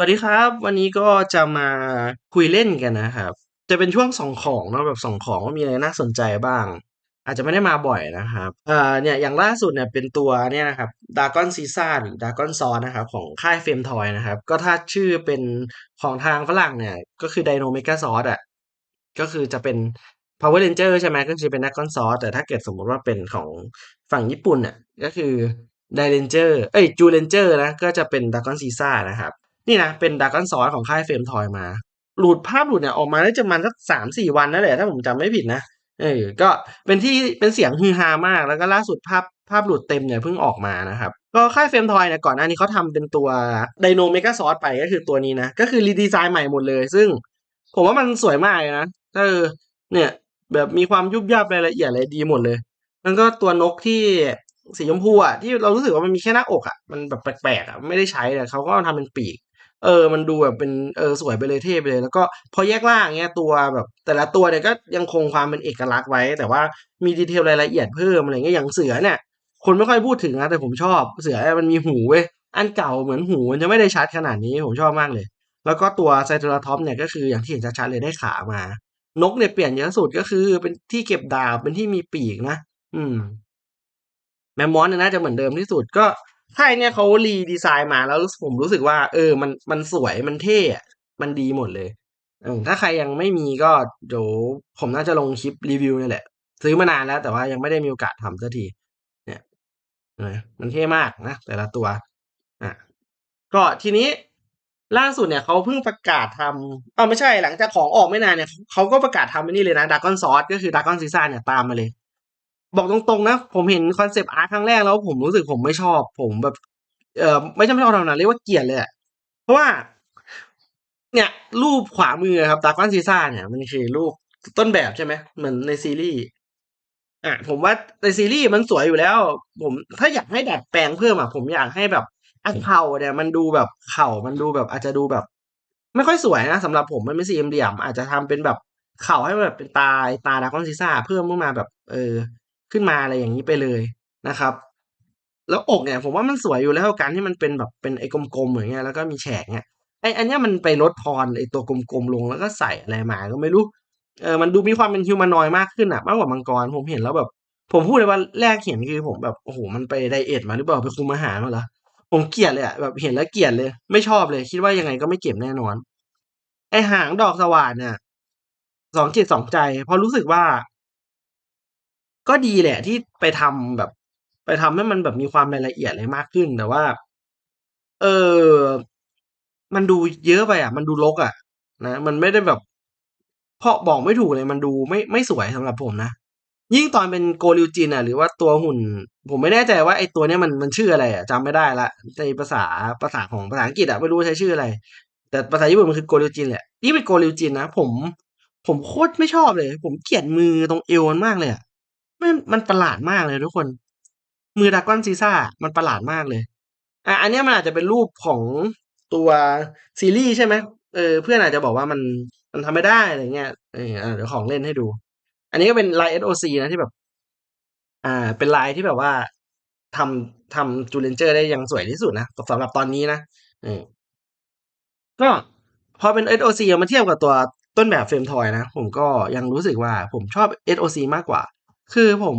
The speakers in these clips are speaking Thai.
สวัสดีครับ วันนี้ก็จะมาคุยเล่นกันนะครับ จะเป็นช่วงส่องของเนาะแบบส่องของว่ามีอะไรน่าสนใจบ้าง อาจจะไม่ได้มาบ่อยนะครับเอ่อเนี่ยอย่างล่าสุดเนี่ยเป็นตัวเนี่ยนะครับดากอนซีซ่าหรือดากอนซอนะครับของค่ายเฟรมทอยนะครับ ก็ถ้าชื่อเป็นของทางฝรั่งเนี่ย ก็คือไดโนเมกาซอสอะก็คือจะเป็น Power Ranger ใช่ไหมก็คือเป็นดากอนซอสแต่ถ้าเกิดสมมติว่าเป็นของฝั่งญี่ปุ่นเนี่ยก็คือไดเรนเจอร์เอ้ยจูเรนเจอร์นะก็จะเป็นดากอนซีซ่านะครับ นี่นะเป็นดากอนซอสของค่ายเฟรมทอยมา หลุดภาพหลุดเนี่ยออกมาได้จะมันสักสามสี่วันนั่นแหละถ้าผมจำไม่ผิดนะเออก็เป็นที่เป็นเสียงฮือฮามาก แล้วก็ล่าสุดภาพภาพหลุดเต็มเนี่ยเพิ่งออกมานะครับ ก็ค่ายเฟรมทอยเนี่ยก่อนหน้านี้เขาทำเป็นตัวไดโนเมกาซอสไปก็คือตัวนี้นะ ก็คือรีดีไซน์ใหม่หมดเลย ซึ่งผมว่ามันสวยมากเลยนะเออเนี่ยแบบมีความยุบยับรายละเอียดอะไรดีหมดเลยแล้วก็ตัวนกที่สีชมพูอะที่เรารู้สึกว่ามันมีแค่หน้าอกอะมันแบบแปลกๆอะไม่ได้ใช้แต่เขาก็ทำเป็นปีก เออ มันดูแบบเป็นเออสวยไปเลยเท่ไปเลย แล้วก็พอแยกล่างเงี้ยตัวแบบ แต่ละตัวเนี่ยก็ยังคงความเป็นเอกลักษณ์ไว้ แต่ว่ามีดีเทลรายละเอียดเพิ่มอะไรเงี้ยอย่างเสือเนี่ย คนไม่ค่อยพูดถึงนะแต่ผมชอบเสือมันมีหูเว้ยอันเก่าเหมือนหูมันจะไม่ได้ชัดขนาดนี้ผมชอบมากเลย แล้วก็ตัวไซเทราท็อปเนี่ยก็คืออย่างที่เห็นชัดๆเลยได้ขามา นกเนี่ยเปลี่ยนเยอะสุดก็คือเป็นที่เก็บดาบเป็นที่มีปีกนะอืมแมมมอสเนี่ยน่าจะเหมือนเดิมที่สุดก็ ค่ายเนี่ยเขารีดีไซน์มาแล้วผมรู้สึกว่า เออ มันมันสวยมันเท่อะมันดีหมดเลยเออถ้าใครยังไม่มีก็เดี๋ยวผมน่าจะลงคลิปรีวิวนี่แหละ ซื้อมานานแล้วแต่ว่ายังไม่ได้มีโอกาสทำสักที เนี่ยเออมันเท่มากนะ แต่ละตัวอะก็ทีนี้ล่าสุดเนี่ยเขาเพิ่งประกาศทำเออไม่ใช่หลังจากของออกไม่นานเนี่ยเขาก็ประกาศทำไอ้นี่เลยนะดากอนซอสก็คือดากอนซีซ่าเนี่ยตามมาเลย บอกตรงๆนะ ผมเห็นคอนเซปต์อาร์ตครั้งแรกแล้วผมรู้สึกผมไม่ชอบ ผมแบบ เออไม่ใช่ไม่ชอบทำนะเรียกว่าเกลียดเลยอะเพราะว่า เนี่ย รูปขวามือครับดากอนซีซ่าเนี่ย มันคือรูปต้นแบบใช่ไหมเหมือนในซีรีส์อะผมว่าในซีรีส์มันสวยอยู่แล้ว ผมถ้าอยากให้ดัดแปลงเพิ่มอะผมอยากให้แบบอันเข่าเนี่ย มันดูแบบเข่ามันดูแบบ อาจจะดูแบบ ไม่ค่อยสวยนะสำหรับผมมันไม่สี่เหลี่ยมอาจจะทำเป็นแบบเข่าให้แบบเป็นตาตาดากอนซีซ่าเพิ่มขึ้นมาแบบ เออ ขึ้นมาอะไรอย่างนี้ไปเลยนะครับ แล้วอกเนี่ยผมว่ามันสวยอยู่แล้วการที่มันเป็นแบบเป็นไอ้กลมๆอย่างเงี้ยแล้วก็มีแฉกเนี่ยไอ้อันเนี้ยมันไปลดทอนไอ้ตัวกลมๆลงแล้วก็ใส่อะไรมาก็ไม่รู้เออมันดูมีความเป็นฮิวแมนนอยด์มากขึ้นอะมากกว่ามังกรผมเห็นแล้วแบบ ผมพูดเลยว่าแรกเห็นคือผมแบบโอ้โหมันไปไดเอทมาหรือเปล่าไปคุมอาหารมาเหรอผมเกลียดเลยอะแบบเห็นแล้วเกลียดเลย ไม่ชอบเลย คิดว่ายังไงก็ไม่เก็บแน่นอน ไอ้หางดอกสว่านเนี่ยสองจิตสองใจ เพราะรู้สึกว่า ก็ดีแหละที่ไปทำแบบ ไปทำให้มันแบบมีความรายละเอียดอะไรมากขึ้นแต่ว่า เออ มันดูเยอะไปอะ มันดูรกอะ นะมันไม่ได้แบบเพราะบอกไม่ถูกเลยมันดูไม่ไม่สวยสำหรับผมนะยิ่งตอนเป็นโกริวจินอะ หรือว่าตัวหุ่น ผมไม่แน่ใจว่าไอ้ตัวเนี้ยมันมันชื่ออะไรอะจำไม่ได้ละในภาษาภาษาของภาษาอังกฤษอะไม่รู้ใช้ชื่ออะไร แต่ภาษาญี่ปุ่นมันคือโกริวจินแหละนี่เป็นโกริวจินนะผม ผมโคตรไม่ชอบเลย ผมเกลียดมือตรงเอวมันมากเลยอะ มันมันประหลาดมากเลยทุกคน มือดากอนซีซ่ามันประหลาดมากเลยอะอันนี้มันอาจจะเป็นรูปของตัวซีรีส์ใช่ไหมเออเพื่อนอาจจะบอกว่ามันมันทำไม่ได้อะไรเงี้ยเออเดี๋ยวของเล่นให้ดู อันนี้ก็เป็นลาย SOC นะที่แบบ อ่า เป็นลายที่แบบว่าทำทำจูเลนเจอร์ได้ยังสวยที่สุดนะสำหรับตอนนี้นะเออก็พอเป็น SOC เอามาเทียบกับตัวต้นแบบเฟรมทอยนะ ผมก็ยังรู้สึกว่าผมชอบ SOC มากกว่า คือผม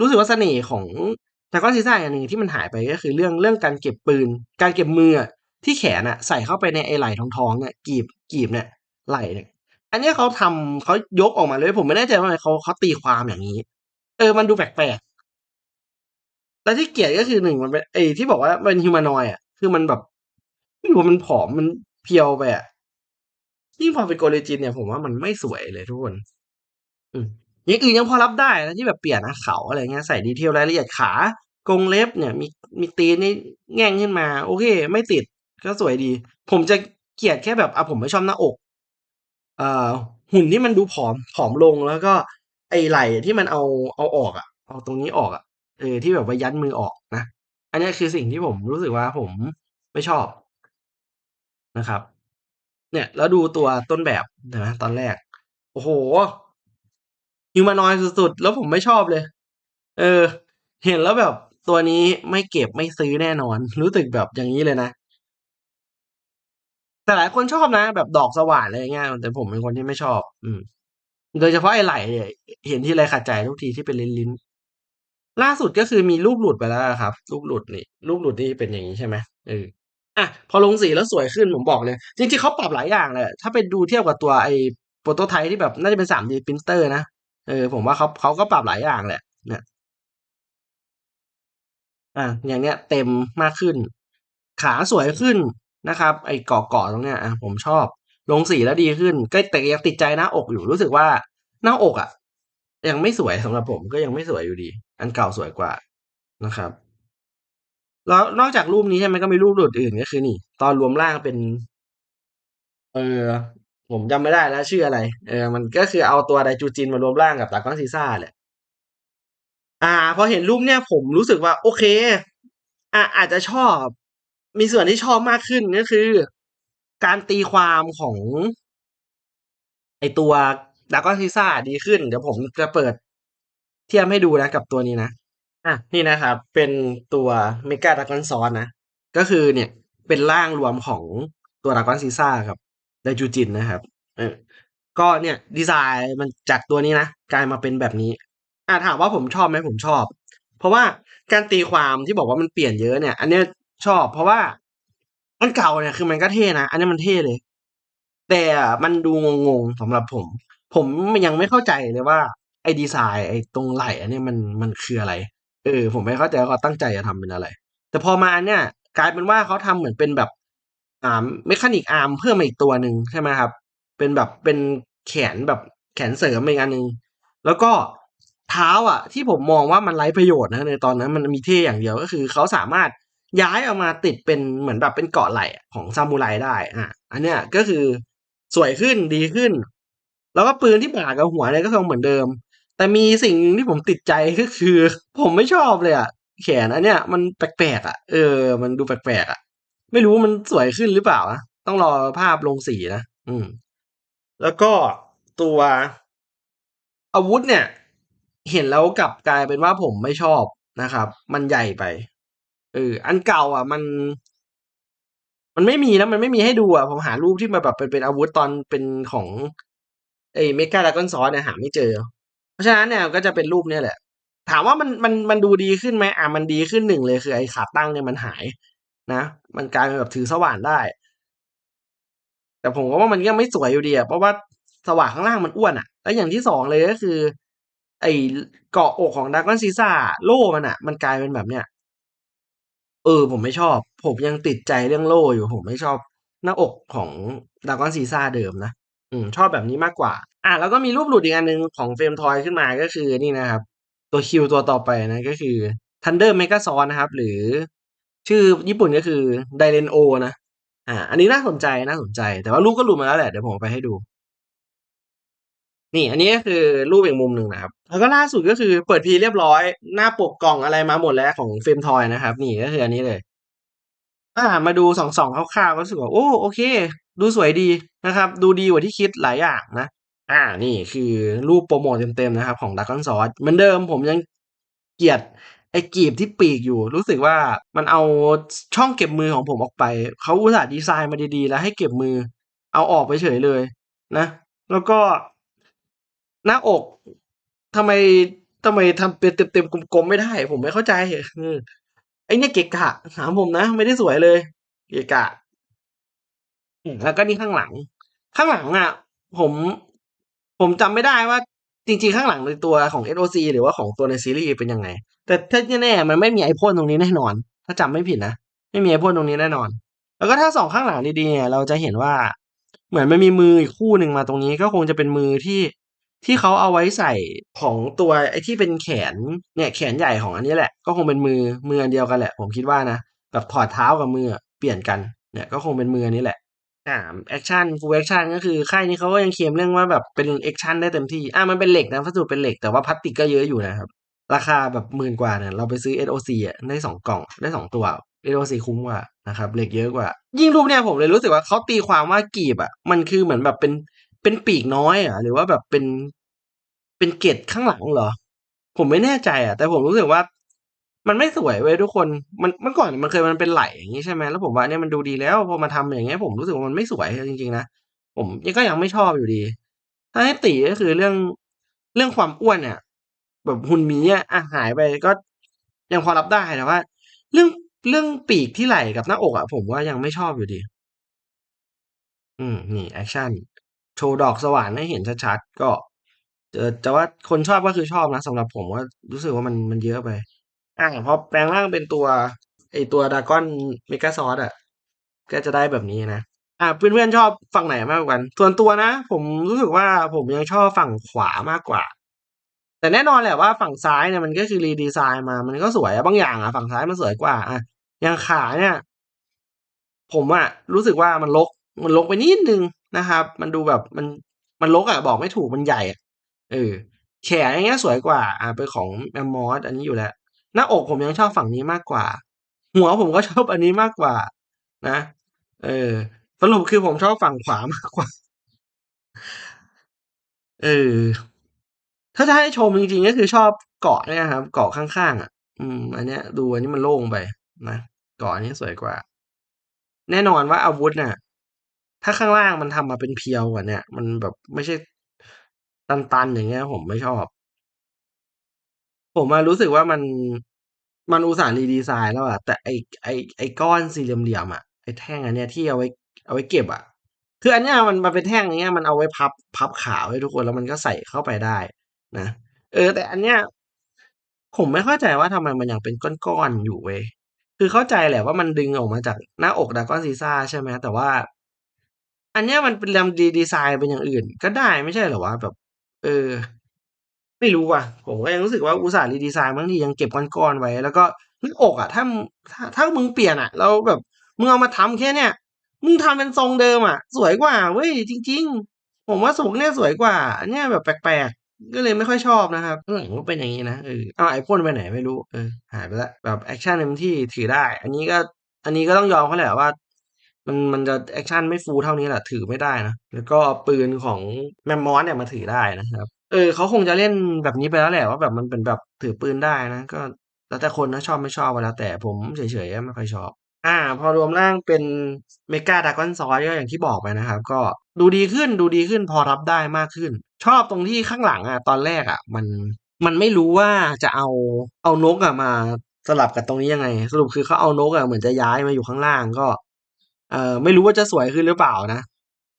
รู้สึกว่าเสน่ห์ของดากอนซีซ่าอย่างหนึ่งที่มันหายไปก็คือเรื่องเรื่องการเก็บปืน การเก็บมืออะที่แขนอะใส่เข้าไปในไอไหล่ทองๆเนี่ยกีบกีบเนี่ยไหล่เนี่ยอันนี้เขาทำเขายกออกมาเลย ผมไม่แน่ใจว่าทำไมเขาเขาตีความอย่างนี้ เออมันดูแปลกๆแล้วที่เกลียดก็คือหนึ่งมันเป็นไอที่บอกว่าเป็นฮิวแมนอยด์อะคือมันแบบไม่รู้มันผอมมันเพียวไปอะยิ่งพอเป็นโกเลจินเนี่ยผมว่ามันไม่สวยเลยทุกคน อืม อย่างอื่นยังพอรับได้นะที่แบบเปลี่ยนนะเขาอะไรเงี้ยใส่ดีเทลรายละเอียดขากรงเล็บเนี่ยมีมีตีนนี่แง่งขึ้นมา โอเค ไม่ติดก็สวยดี ผมจะเกลียดแค่แบบอะผมไม่ชอบหน้าอกเอ่อหุ่นที่มันดูผอมผอมลงแล้วก็ไอไหล่ที่มันเอาเอาออกอะเอาตรงนี้ออกอะเออที่แบบว่ายัดมือออกนะอันนี้คือสิ่งที่ผมรู้สึกว่าผมไม่ชอบนะครับ เนี่ย แล้วดูตัวต้นแบบเห็นไหมตอนแรก โอ้โห humanoid สุดๆ แล้วผมไม่ชอบเลย เออ เห็นแล้วแบบตัวนี้ไม่เก็บไม่ซื้อแน่นอน รู้สึกแบบอย่างนี้เลยนะ แต่หลายคนชอบนะ แบบดอกสว่านอะไรอย่างเงี้ยแต่ผมเป็นคนที่ไม่ชอบ อืม โดยเฉพาะไอ้ไหลเห็นที่ไรขัดใจทุกทีที่เป็นลิ้นๆล่าสุดก็คือมีรูปหลุดไปแล้วครับ รูปหลุดนี่ รูปหลุดนี่เป็นอย่างงี้ใช่ไหมเอออะพอลงสีแล้วสวยขึ้นผมบอกเลย จริงๆเขาปรับหลายอย่างแหละถ้าไปดูเทียบกับตัวไอ้ Prototype ที่แบบน่าจะเป็น 3D Printer นะ เออ ผมว่าเขาเขาก็ปรับหลายอย่างแหละเนี่ยอาอย่างเนี้ยเต็มมากขึ้น ขาสวยขึ้นนะครับ ไอ้เกาะๆตรงเนี้ยอาผมชอบ ลงสีแล้วดีขึ้น ก็แต่ยังติดใจหน้าอกอยู่รู้สึกว่าหน้าอกอะยังไม่สวยสำหรับผมก็ยังไม่สวยอยู่ดี อันเก่าสวยกว่านะครับ แล้วนอกจากรูปนี้ใช่ไหมก็มีรูปหลุดอื่นก็คือนี่ ตอนรวมร่างเป็น เออ ผมจำไม่ได้แล้วชื่ออะไร เออ มันก็คือเอาตัว Daijujin มารวมร่างกับ Dragon Shiza แหละ อ่า พอเห็นรูปเนี่ยผมรู้สึกว่า โอเค อ่าอาจจะชอบ มีส่วนที่ชอบมากขึ้นก็คือ การตีความของ ไอตัว Dragon Shiza อะดีขึ้น เดี๋ยวผมจะเปิดเทียบให้ดูนะกับตัวนี้นะอานี่นะครับ เป็นตัว Mega Dragon Sword นะ ก็คือเนี่ย เป็นร่างรวมของตัว Dragon Shiza กับ Daijujin นะครับเออก็เนี่ยดีไซน์มันจากตัวนี้นะกลายมาเป็นแบบนี้อาถามว่าผมชอบไหมผมชอบ เพราะว่าการตีความที่บอกว่ามันเปลี่ยนเยอะเนี่ย อันเนี้ยชอบ เพราะว่าอันเก่าเนี่ยคือมันก็เท่นะอันนี้มันเท่เลย แต่มันดูงงๆสำหรับผม ผมยังไม่เข้าใจเลยว่า ไอ้ดีไซน์ไอ้ตรงไหล่อันนี้มันมันคืออะไร เออ ผมไม่เข้าใจว่าเขาตั้งใจจะทำเป็นอะไร แต่พอมาเนี้ยกลายเป็นว่าเขาทำเหมือนเป็นแบบ อ่า Mechanic Arm เพิ่มมาอีกตัวหนึ่งใช่ไหมครับ เป็นแบบเป็นแขนแบบแขนเสริมอีกอันหนึ่งแล้วก็เท้าอะ ที่ผมมองว่ามันไร้ประโยชน์นะในตอนนั้นมันมีเท่อย่างเดียวก็คือเขาสามารถย้ายเอามาติดเป็นเหมือนแบบเป็นเกาะไหล่ของซามูไรได้อ่าอันเนี้ยก็คือสวยขึ้นดีขึ้น แล้วก็ปืนที่บ่ากับหัวเนี่ยก็ทรงเหมือนเดิม แต่มีสิ่งที่ผมติดใจก็คือ ผมไม่ชอบเลยอะแขนอันเนี้ยมันแปลกๆอะเออ มันดูแปลกๆอะ ไม่รู้ว่ามันสวยขึ้นหรือเปล่านะต้องรอภาพลงสีนะอืม แล้วก็ตัวอาวุธเนี่ย เห็นแล้วกลับกลายเป็นว่าผมไม่ชอบนะครับ มันใหญ่ไปเอออันเก่าอะมัน มันไม่มีนะมันไม่มีให้ดูอะผมหารูปที่มาแบบเป็นเป็นอาวุธตอนเป็นของไอ้ Mega Dragon Sword เนี่ยหาไม่เจอ เพราะฉะนั้นเนี่ยก็จะเป็นรูปเนี้ยแหละ ถามว่ามันมันมันดูดีขึ้นไหมอามันดีขึ้น1เลยคือไอ้ขาตั้งเนี่ยมันหาย นะ มันกลายเป็นแบบถือสว่านได้ แต่ผมก็ว่ามันยังไม่สวยอยู่ดีอะเพราะว่าสว่านข้างล่างมันอ้วนอะแล้วอย่างที่2เลยก็คือ ไอ้เกาะอกของ Dragon Shiza อะโล่มันน่ะมันกลายเป็นแบบเนี้ยเออ ผมไม่ชอบ ผมยังติดใจเรื่องโล่อยู่ผมไม่ชอบหน้าอกของ Dragon Shiza เดิมนะ อืม ชอบแบบนี้มากกว่าอาแล้วก็มีรูปหลุดอีกอันหนึ่งของ Frame Toy ขึ้นมาก็คือนี่นะครับ ตัว Q ตัวต่อไปนะก็คือ Thunder Mega Sword นะครับ หรือ ชื่อญี่ปุ่นก็คือ Dairen'o นะอาอันนี้น่าสนใจน่าสนใจ แต่ว่ารูปก็หลุดมาแล้วแหละเดี๋ยวผมไปให้ดู นี่ อันนี้ก็คือรูปอีกมุมหนึ่งนะครับ แล้วก็ล่าสุดก็คือเปิดพีเรียบร้อย หน้าปกกล่องอะไรมาหมดแล้วของ Frame Toy นะครับ นี่ก็คืออันนี้เลยอามาดูส่องคร่าวๆก็รู้สึกว่าโอ้โอเค ดูสวยดีนะครับ ดูดีกว่าที่คิดหลายอย่างนะอานี่คือรูปโพรโมตเต็มๆนะครับ ของ Dragon Sword เหมือนเดิมผมยังเกลียด ไอ้กีบที่ปีกอยู่ รู้สึกว่ามันเอาช่องเก็บมือของผมออกไป เขาอุตส่าห์ดีไซน์มาดีๆ แล้วให้เก็บมือ เอาออกไปเฉยเลย นะ แล้วก็ หน้าอกทำไมทำไมทำเป็นเต็มๆกลมๆไม่ได้ ผมไม่เข้าใจอืมไอ้เนี่ยเกะกะถามผมนะ ไม่ได้สวยเลย เกะกะแล้วก็นี่ข้างหลัง ข้างหลังอะผม ผมจำไม่ได้ว่าจริงๆ ข้างหลังในตัวของ SOC หรือว่าของตัวในซีรีส์เป็นยังไง แต่ที่แน่ๆมันไม่มีไอพ่นตรงนี้แน่นอน ถ้าจำไม่ผิดนะไม่มีไอพ่นตรงนี้แน่นอน แล้วก็ถ้าสองข้างหลังดีๆเนี่ยเราจะเห็นว่า เหมือนมันมีมืออีกคู่หนึ่งมาตรงนี้ก็คงจะเป็นมือที่ที่เขาเอาไว้ใส่ของตัวไอที่เป็นแขนเนี่ยแขนใหญ่ของอันนี้แหละ ก็คงเป็นมือมืออันเดียวกันแหละ ผมคิดว่านะแบบถอดเท้ากับมือเปลี่ยนกันเนี่ยก็คงเป็นมืออันนี้แหละอาแอกชัน Full Action ก็คือค่ายนี้เขาก็ยังเคลมเรื่องว่าแบบเป็นแอกชันได้เต็มที่อามันเป็นเหล็กนะวัสดุเป็นเหล็กแต่ว่าพลาสติกก็เยอะอยู่นะครับ ราคาแบบหมื่นกว่าเนี่ยเราไปซื้อ SOC อะได้2กล่องได้2ตัว SOC คุ้มกว่านะครับเหล็กเยอะกว่า ยิ่งรูปเนี่ยผมเลยรู้สึกว่าเขาตีความว่ากีบอะมันคือเหมือนแบบเป็นเป็นปีกน้อยเหรอหรือว่าแบบเป็นเป็นเกล็ดข้างหลังเหรอ ผมไม่แน่ใจอะ แต่ผมรู้สึกว่า มันไม่สวยเว้ยทุกคนมันเมื่อก่อนมันเคยมันเป็นไหลอย่างงี้ใช่ไหมแล้วผมว่าเนี่ยมันดูดีแล้วพอมาทำอย่างเงี้ย ผมรู้สึกว่ามันไม่สวยจริงๆนะผมยังก็ยังไม่ชอบอยู่ดี ถ้าให้ติก็คือเรื่องเรื่องความอ้วนเนี่ย แบบหุ่นหมีอะอะหายไปก็ยังพอรับได้แต่ว่า เรื่องเรื่องปีกที่ไหล่กับหน้าอกอะผมว่ายังไม่ชอบอยู่ดี อืม นี่แอคชั่น โชว์ดอกสว่านให้เห็นชัดๆ ก็เออแต่ว่าคนชอบก็คือชอบนะสำหรับผมว่ารู้สึกว่ามันมันเยอะไปอ่าพอแปลงร่างเป็นตัว ไอตัวดากอนเมกาซอสอะ ก็จะได้แบบนี้นะอ่าเพื่อนๆชอบฝั่งไหนมากกว่ากันส่วนตัวนะ ผมรู้สึกว่าผมยังชอบฝั่งขวามากกว่า แต่แน่นอนแหละว่าฝั่งซ้ายเนี่ยมันก็คือรีดีไซน์มา มันก็สวยอะบางอย่างอะฝั่งซ้ายมันสวยกว่าอะอย่างขาเนี่ย ผมอะรู้สึกว่ามันรกมันรกไปนิดนึงนะครับ มันดูแบบมันมันรกอะบอกไม่ถูกมันใหญ่อะเออแขนอย่างเงี้ยสวยกว่า อ่าเป็นของแมมมอสอันนี้อยู่แล้วหน้าอกผมยังชอบฝั่งนี้มากกว่า หัวผมก็ชอบอันนี้มากกว่า นะ เออสรุปคือผมชอบฝั่งขวามากกว่า เออ ถ้าจะให้ชมจริงๆก็คือชอบเกาะเนี่ยครับ เกาะข้างๆอะ อืม อันเนี้ย ดูอันนี้มันโล่งไปนะเกาะอันนี้สวยกว่า แน่นอนว่าอาวุธน่ะ ถ้าข้างล่างมันทำมาเป็นเพียวกว่าเนี่ย มันแบบไม่ใช่ตันๆอย่างเงี้ย ผมไม่ชอบ ผมอะรู้สึกว่ามันมันอุตส่าห์รีดีไซน์แล้วอะแต่ไอไอไอก้อนสี่เหลี่ยมๆอะไอแท่งอันเนี้ยที่เอาไว้เอาไว้เก็บอะคืออันเนี้ยมันมันเป็นแท่งอย่างเงี้ยมันเอาไว้พับพับขาไว้ทุกคนแล้วมันก็ใส่เข้าไปได้ นะ เออ แต่อันเนี้ย ผมไม่เข้าใจว่าทำไมมันยังเป็นก้อน ๆ อยู่เว้ย คือเข้าใจแหละว่ามันดึงออกมาจากหน้าอก Dragon Caesar ใช่ไหม แต่ว่า อันเนี้ยมันเป็นดี ดีไซน์เป็นอย่างอื่นก็ได้ไม่ใช่เหรอวะ แบบ เออ ไม่รู้ว่ะ ผมก็ยังรู้สึกว่า อุตส่าห์ รีดีไซน์ บางทียังเก็บก้อน ๆ ไว้ แล้วก็หน้าอกอะ ถ้า ถ้า ถ้ามึงเปลี่ยนอะ แล้วแบบมึงเอามาทำแค่เนี้ย มึงทำเป็นทรงเดิมอะสวยกว่าเว้ย จริง ๆ ผมว่าทรงเนี้ยสวยกว่า อันเนี้ยแบบแปลก ๆ ก็เลยไม่ค่อยชอบนะครับข้างหลังก็เป็นอย่างนี้นะเออเอาไอพ่นไปไหนไม่รู้เออหายไปแล้วแบบแอคชั่นเต็มที่ถือได้ อันนี้ก็ อันนี้ก็ต้องยอมเขาแหละว่า มันมันจะแอคชั่นไม่ฟูเท่านี้แหละถือไม่ได้นะแล้วก็ปืนของแมมมอสเนี่ยมาถือได้นะครับ เออเขาคงจะเล่นแบบนี้ไปแล้วแหละว่าแบบมันเป็นแบบถือปืนได้นะ ก็แล้วแต่คนนะชอบไม่ชอบก็แล้วแต่ผมเฉยๆไม่ค่อยชอบ อ่า พอรวมร่างเป็นเมกาดากอนซอยก็อย่างที่บอกไปนะครับ ก็ดูดีขึ้นดูดีขึ้นพอรับได้มากขึ้น ชอบตรงที่ข้างหลังอะตอนแรกอะ มันมันไม่รู้ว่าจะเอาเอานกอะมาสลับกับตรงนี้ยังไง สรุปคือเขาเอานกอะเหมือนจะย้ายมาอยู่ข้างล่างก็ เออไม่รู้ว่าจะสวยขึ้นหรือเปล่านะ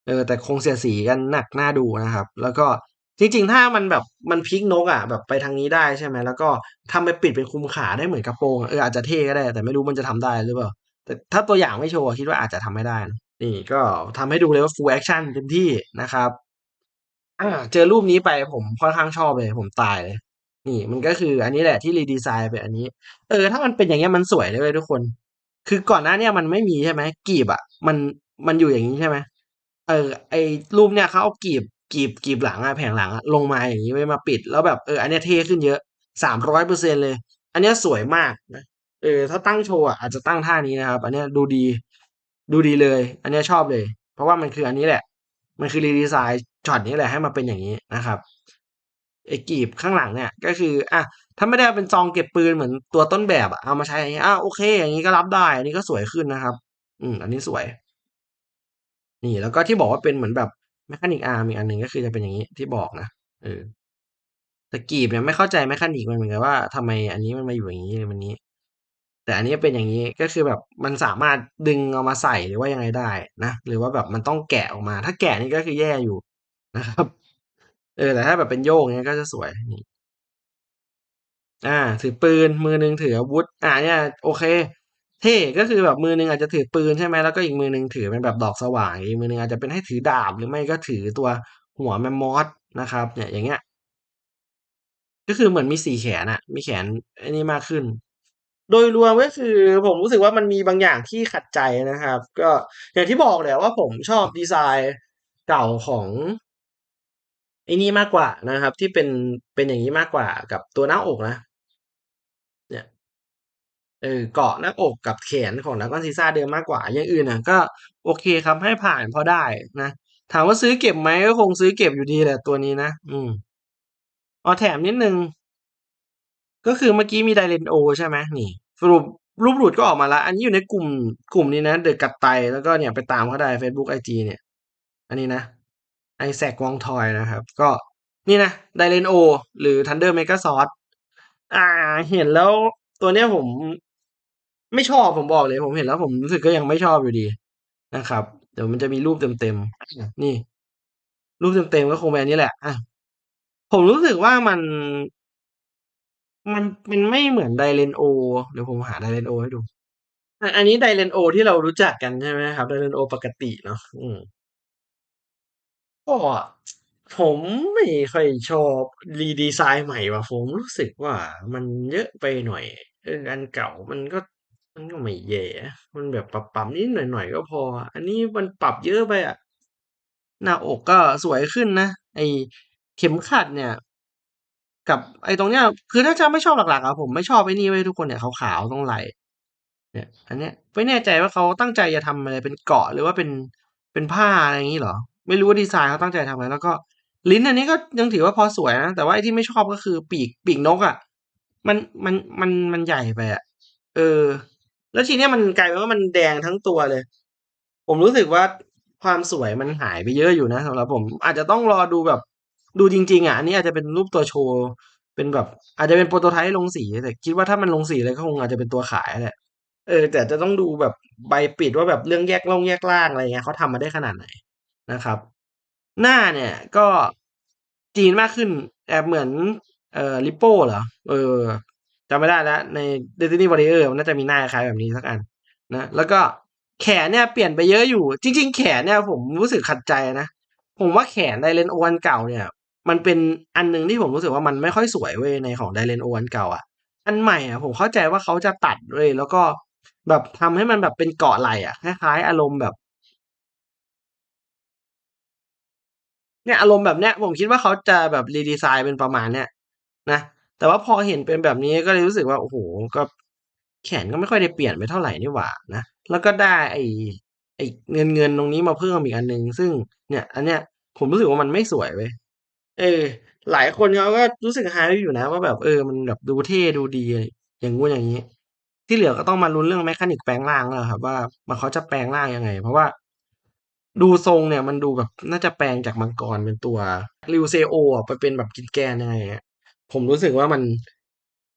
เออแต่คงเสียสีกันหนักหน่าดูนะครับ แล้วก็จริงๆ ถ้ามันแบบมันพลิกนกอะ แบบไปทางนี้ได้ใช่ไหมแล้วก็ทำไปปิดเป็นคุมขาได้เหมือนกระโปรงเอออาจจะเท่ก็ได้ แต่ไม่รู้มันจะทำได้หรือเปล่า แต่ถ้าตัวอย่างไม่โชว์คิดว่าอาจจะทำไม่ได้นะนี่ก็ทำให้ดูเลยว่า full action เต็มที่นะครับอาเจอรูปนี้ไปผมค่อนข้างชอบเลย ผมตายเลยนี่มันก็คืออันนี้แหละที่ redesign เป็นอันนี้ เออ ถ้ามันเป็นอย่างเงี้ยมันสวยเลยทุกคน คือก่อนหน้าเนี้ยมันไม่มีใช่ไหมกีบอะมันมันอยู่อย่างนี้ใช่ไหมเออ ไอรูปเนี่ยเขาเอากีบกีบกีบหลังอะแผงหลังอะลงมาอย่างนี้ไว้มาปิด แล้วแบบเอออันเนี้ยเท่ขึ้นเยอะสามร้อยเปอร์เซ็นเลย อันเนี้ยสวยมากนะ เออถ้าตั้งโชว์อะอาจจะตั้งท่านี้นะครับ อันนี้ดูดีดูดีเลย อันนี้ชอบเลย เพราะว่ามันคืออันนี้แหละ มันคือรีดีไซน์ช็อตนี้แหละให้มาเป็นอย่างนี้นะครับไอ้กีบข้างหลังเนี่ยก็คืออะถ้าไม่ได้เป็นซองเก็บปืนเหมือนตัวต้นแบบอะเอามาใช้อย่างนี้อะโอเค อย่างนี้ก็รับได้ อันนี้ก็สวยขึ้นนะครับ อืม อันนี้สวย นี่แล้วก็ที่บอกว่าเป็นเหมือนแบบ Mechanic Arm อีอันหนึ่งก็คือจะเป็นอย่างนี้ที่บอกนะเออแต่กรีบเนี่ยไม่เข้าใจ Mechanic มันเหมือนกันว่าทำไมอันนี้มันมาอยู่อย่างนี้วันนี้ แต่อันนี้เป็นอย่างนี้ก็คือแบบมันสามารถดึงเอามาใส่หรือว่ายังไงได้นะหรือว่าแบบมันต้องแกะออกมา ถ้าแกะนี่ก็คือแย่อยู่นะครับ เออแต่ถ้าแบบเป็นโยกเนี้ยก็จะสวยนี่อ่า ถือปืนมือหนึ่งถืออาวุธอ่าเนี่ยโอเค เท่ก็คือแบบมือหนึ่งอาจจะถือปืนใช่ไหมแล้วก็อีกมือหนึ่งถือเป็นแบบดอกสว่างอีกมือหนึ่งอาจจะเป็นให้ถือดาบหรือไม่ก็ถือตัวหัวแมมมอสนะครับ เนี่ยอย่างเงี้ย ก็คือเหมือนมีสี่แขนอะมีแขนอ้นี่มากขึ้น โดยรวมก็คือผมรู้สึกว่ามันมีบางอย่างที่ขัดใจนะครับ ก็อย่างที่บอกแหละว่าผมชอบดีไซน์เก่าของไอ้นี่มากกว่านะครับ ที่เป็นเป็นอย่างนี้มากกว่ากับตัวหน้าอกนะเนี่ยเออเกาะหน้าอกกับแขนของ Dragon Caesar เดิมมากกว่า อย่างอื่นน่ะก็โอเคครับให้ผ่านพอได้นะถามว่าซื้อเก็บไหมก็คงซื้อเก็บอยู่ดีแหละตัวนี้นะ อืมอ๋อแถมนิดนึง ก็คือเมื่อกี้มีไดเรนโอใช่ไหมนี่ สรุปรูปหลุดก็ออกมาแล้วอันนี้อยู่ในกลุ่มกลุ่มนี้นะ เดอะกัดไตแล้วก็เนี่ยไปตามเขาได้ Facebook IG เนี่ย อันนี้นะไอแซกวองทอยนะครับ ก็นี่นะไดเรนโอหรือ Thunder Mega s o r อ่า เห็นแล้วตัวเนี้ยผมไม่ชอบผมบอกเลย ผมเห็นแล้วผมรู้สึกก็ยังไม่ชอบอยู่ดีนะครับ เดี๋ยวมันจะมีรูปเต็มๆนี่ รูปเต็มๆก็คงเป็นอันนี้แหละอะผมรู้สึกว่ามัน มันมันไม่เหมือนไดเรนโอ เดี๋ยวผมหาไดเรนโอให้ดู อันนี้ไดเรนโอที่เรารู้จักกันใช่ไหมครับไดเรนโอปกติเนาะอืมก็ผมไม่ค่อยชอบรีดีไซน์ใหม่ว่ะผมรู้สึกว่ามันเยอะไปหน่อยเอออันเก่ามันก็มันก็ไม่แย่ มันแบบปรับๆนิดหน่อยๆก็พอ อันนี้มันปรับเยอะไปอะหน้าอกก็สวยขึ้นนะไอเข็มขัดเนี่ย กับไอ้ตรงเนี้ย คือถ้าจะไม่ชอบหลักๆอะผมไม่ชอบไอ้นี่เว้ทุกคนเนี่ยขาวๆตรงไหลเนี่ย อันเนี้ยไม่แน่ใจว่าเขาตั้งใจจะทำอะไรเป็นเกาะหรือว่าเป็นเป็นผ้าอะไรอย่างงี้เหรอ ไม่รู้ว่าดีไซน์เขาตั้งใจทำอะไรแล้วก็ลิ้นอันนี้ก็ยังถือว่าพอสวยนะแต่ว่าไอ้ที่ไม่ชอบก็คือปีกปีกนกอะมันมันมันมันใหญ่ไปอะเออ แล้วทีเนี้ยมันกลายเป็นว่ามันแดงทั้งตัวเลย ผมรู้สึกว่าความสวยมันหายไปเยอะอยู่นะสำหรับผม อาจจะต้องรอดูแบบ ดูจริง ๆ อะอันนี้อาจจะเป็นรูปตัวโชว์เป็นแบบ อาจจะเป็นโปรโตไทป์ลงสีแต่คิดว่าถ้ามันลงสีเลยก็คงอาจจะเป็นตัวขายแหละเออ แต่จะต้องดูแบบใบปิดว่าแบบเรื่องแยกล่องแยกล่างอะไรเงี้ยเขาทำมาได้ขนาดไหนนะครับ หน้าเนี่ยก็จีนมากขึ้นแอบเหมือนเอ่อลิโป้เหรอเออจำไม่ได้แล้วใน Destiny Warrior มันน่าจะมีหน้าคล้ายแบบนี้สักอันนะแล้วก็แขนเนี่ยเปลี่ยนไปเยอะอยู่ จริง ๆ แขนเนี่ยผมรู้สึกขัดใจนะ ผมว่าแขนไดเรนโออันเก่าเนี่ย มันเป็นอันหนึ่งที่ผมรู้สึกว่ามันไม่ค่อยสวยเว้ยในของไดเรนโออันเก่าอะ อันใหม่อะผมเข้าใจว่าเขาจะตัดเว้ยแล้วก็แบบทำให้มันแบบเป็นเกาะไหลอะคล้ายๆอารมณ์แบบ เนี่ยอารมณ์แบบเนี้ยผมคิดว่าเขาจะแบบรีดีไซน์เป็นประมาณเนี้ยนะแต่ว่าพอเห็นเป็นแบบนี้ก็เลยรู้สึกว่าโอ้โหก็แขนก็ไม่ค่อยได้เปลี่ยนไปเท่าไหร่นี่หว่านะแล้วก็ได้ไอ้ไอ้เงินเงินตรงนี้มาเพิ่มอีกอันหนึ่งซึ่งเนี่ย อันเนี้ยผมรู้สึกว่ามันไม่สวยเว้ย เออ หลายคนเขาก็รู้สึกไฮป์อยู่นะว่าแบบเออมันแบบดูเท่ดูดีอย่างงู้นอย่างนี้ ที่เหลือก็ต้องมาลุ้นเรื่องแมคานิกแปลงร่างแล้วครับว่ามันเขาจะแปลงร่างยังไง เพราะว่าดูทรงเนี่ยมันดูแบบน่าจะแปลงจากมังกรเป็นตัวริวเซโอไปเป็นแบบกินแกนยังไงผมรู้สึกว่ามัน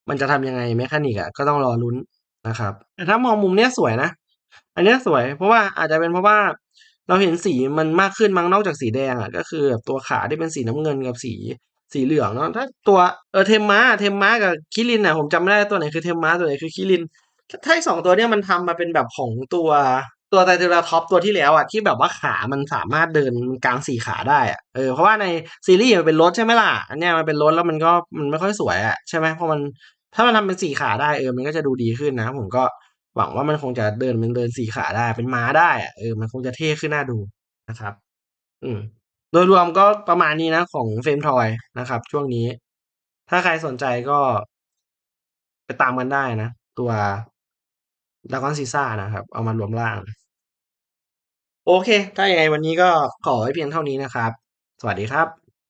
มันจะทำยังไงแมคานิกอะก็ต้องรอลุ้นนะครับแต่ถ้ามองมุมเนี้ยสวยนะ อันเนี้ยสวยเพราะว่าอาจจะเป็นเพราะว่า เราเห็นสีมันมากขึ้นมั้งนอกจากสีแดงอะก็คือแบบตัวขาที่เป็นสีน้ำเงินกับสีสีเหลืองเนาะถ้าตัวเออเทมมาเทมมากับคิรินอะผมจำไม่ได้ตัวไหนคือเทมมาตัวไหนคือคิรินถ้าสองตัวเนี้ยมันทำมาเป็นแบบของตัวตัวไตเทราท็อปตัวที่แล้วอะที่แบบว่าขามันสามารถเดินกลางสี่ขาได้อะเออเพราะว่าในซีรีส์มันเป็นรถใช่ไหมล่ะอันเนี้ยมันเป็นรถแล้วมันก็มันไม่ค่อยสวยอะใช่ไหมเพราะมันถ้ามันทำเป็นสี่ขาได้เออมันก็จะดูดีขึ้นนะ ผมก็ หวังว่ามันคงจะเดินมันเดินสี่ขาได้เป็นม้าได้อะเออมันคงจะเท่ขึ้นหน่าดูนะครับ อืม โดยรวมก็ประมาณนี้นะของเฟรมทอยนะครับ ช่วงนี้ ถ้าใครสนใจก็ ไปตามกันได้นะ ตัวด r a กอนซีซ่านะครับ เอามารวมร่าง โอเค ถ้าอย่างไรวันนี้ก็ขอไว้เพียงเท่านี้นะครับ สวัสดีครับ